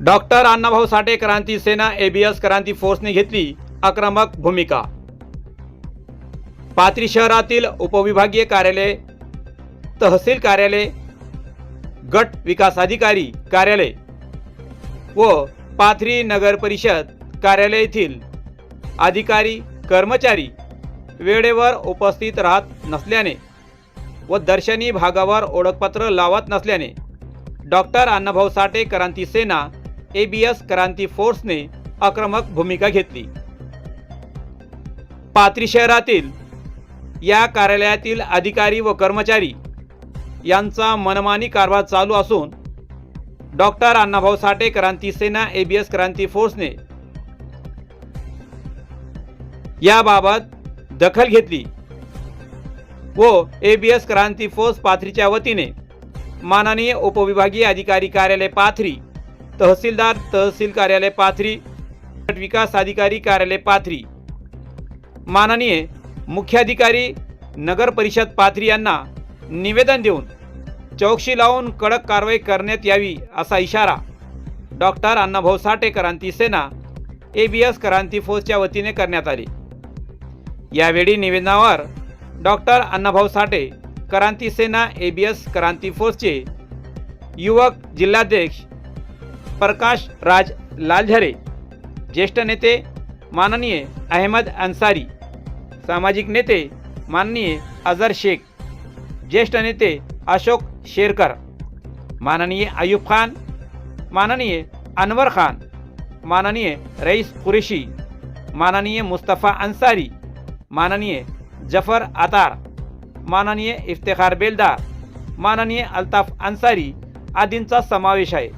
Doctor Annabhau Sathe क्रांती सेना ABS क्रांती फोर्सने घेतली आक्रमक भूमिका. पाथरी शहरातील उपविभागीय कार्यालय तहसील कार्यालय गट विकास अधिकारी कार्यालय व पाथरी नगर परिषद कार्यालय येथील अधिकारी कर्मचारी वेळेवर उपस्थित राहत नसल्याने व दर्शनी भागावर ओळखपत्र लावत नसल्याने डॉक्टर अण्णाभाऊ साठे क्रांती सेना एबीएस क्रांती फोर्सने आक्रमक भूमिका घेतली. पात्री शहरातील या कार्यालयातील अधिकारी व कर्मचारी यांचा मनमानी कारभार चालू असून डॉक्टर अण्णाभाऊ साठे क्रांती सेना एबीएस क्रांती फोर्सने याबाबत दखल घेतली व एबीएस क्रांती फोर्स पाथरीच्या वतीने माननीय उपविभागीय अधिकारी कार्यालय पाथरी तहसीलदार तहसील कार्यालय पाथरी विकास अधिकारी कार्यालय पाथरी. माननीय मुख्याधिकारी नगर परिषद पाथरी यांना निवेदन देऊन चौकशी लावून कडक कारवाई करण्यात यावी असा इशारा doctor Annabhau Sathe Kranti Sena A B S Kranti फोर्सच्या वतीने करण्यात आली. यावेळी निवेदनावर doctor Annabhau Sathe Kranti Sena A B S Kranti फोर्सचे युवक जिल्हाध्यक्ष प्रकाश राज लालझरे ज्येष्ठ नेते माननीय अहमद अन्सारी सामाजिक नेते माननीय अझर शेख ज्येष्ठ नेते अशोक शेरकर माननीय अयूब खान माननीय अनवर खान माननीय रईस कुरेशी माननीय मुस्तफा अन्सारी माननीय जफर आतार माननीय इफ्तेखार बेलदार माननीय अल्ताफ अन्सारी आदींचा समावेश आहे.